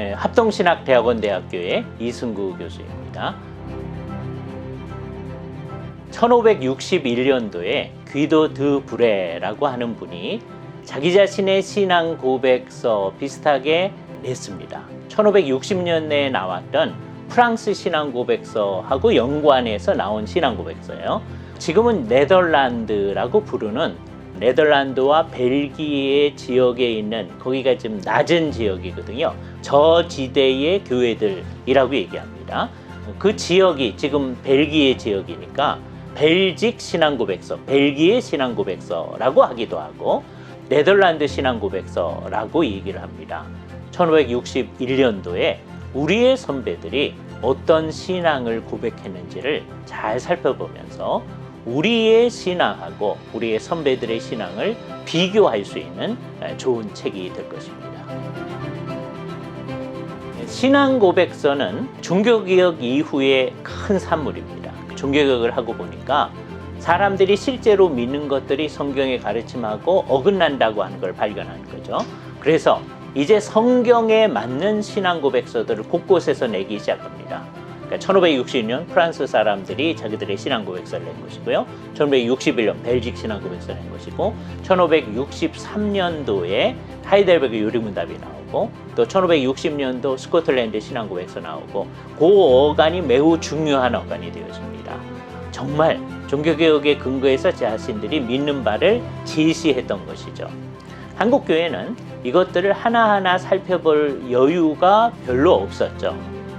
예, 합동신학대학원대학교의 이승구 교수입니다. 1561년도에 귀도 드 브레라고 하는 분이 자기 자신의 신앙 고백서 비슷하게 냈습니다. 1560년대에 나왔던 프랑스 신앙 고백서하고 연관해서 나온 신앙 고백서예요. 지금은 네덜란드라고 부르는 네덜란드와 벨기에 지역에 있는 거기가 좀 낮은 지역이거든요. 저 지대의 교회들이라고 얘기합니다. 그 지역이 지금 벨기에 지역이니까 벨직 신앙고백서, 벨기에 신앙고백서라고 하기도 하고 네덜란드 신앙고백서라고 얘기를 합니다. 1561년도에 우리의 선배들이 어떤 신앙을 고백했는지를 잘 살펴보면서 우리의 신앙하고 우리의 선배들의 신앙을 비교할 수 있는 좋은 책이 될 것입니다. 신앙 고백서는 종교개혁 이후의 큰 산물입니다. 종교개혁을 하고 보니까 사람들이 실제로 믿는 것들이 성경의 가르침하고 어긋난다고 하는 걸 발견하는 거죠. 그래서 이제 성경에 맞는 신앙 고백서들을 곳곳에서 내기 시작합니다. 그러니까 1560년 프랑스 사람들이 자기들의 신앙 고백서를 낸 것이고요. 1561년 벨직 신앙 고백서를 낸 것이고 1563년도에 하이델베르그 유리문답이 나오고 또 1560년도 스코틀랜드 신앙 고백서 나오고 그 어간이 매우 중요한 어간이 되어집니다. 정말 종교개혁의 근거에서 자신들이 믿는 바를 제시했던 것이죠. 한국 교회는 이것들을 하나하나 살펴볼 여유가 별로 없었죠.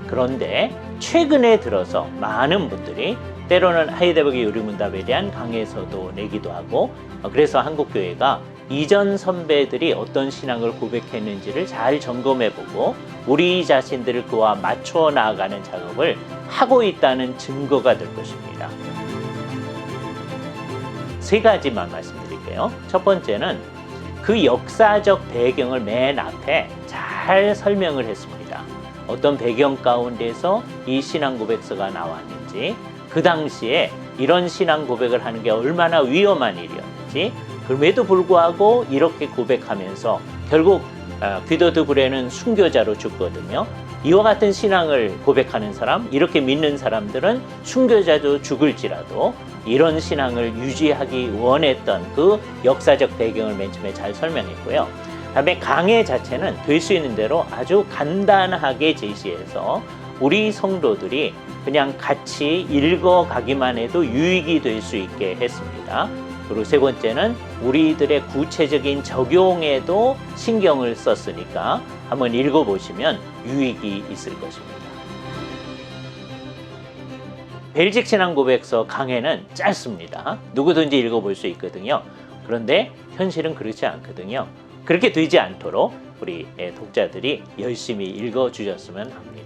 그런데 최근에 들어서 많은 분들이 때로는 하이데버그 요리문답에 대한 강해서도 내기도 하고 어, 그래서 한국 교회가 이전 선배들이 어떤 신앙을 고백했는지를 잘 점검해보고 우리 자신들을 그와 맞춰 나아가는 작업을 하고 있다는 증거가 될 것입니다. 세 가지만 말씀드릴게요. 첫 번째는 그 역사적 배경을 맨 앞에 잘 설명을 했습니다. 어떤 배경 가운데서 이 신앙 고백서가 나왔는지, 그 당시에 이런 신앙 고백을 하는 게 얼마나 위험한 일이었는지, 그럼에도 불구하고 이렇게 고백하면서 결국 어, 귀도드 브레는 순교자로 죽거든요. 이와 같은 신앙을 고백하는 사람, 이렇게 믿는 사람들은 순교자도 죽을지라도 이런 신앙을 유지하기 원했던 그 역사적 배경을 맨 처음에 잘 설명했고요. 다음에 강해 자체는 될 수 있는 대로 아주 간단하게 제시해서 우리 성도들이 그냥 같이 읽어가기만 해도 유익이 될 수 있게 했습니다. 그리고 세 번째는 우리들의 구체적인 적용에도 신경을 썼으니까 한번 읽어보시면 유익이 있을 것입니다. 벨직 신앙 고백서 강해는 짧습니다. 누구든지 읽어볼 수 있거든요. 그런데 현실은 그렇지 않거든요. 그렇게 되지 않도록 우리 독자들이 열심히 읽어 주셨으면 합니다.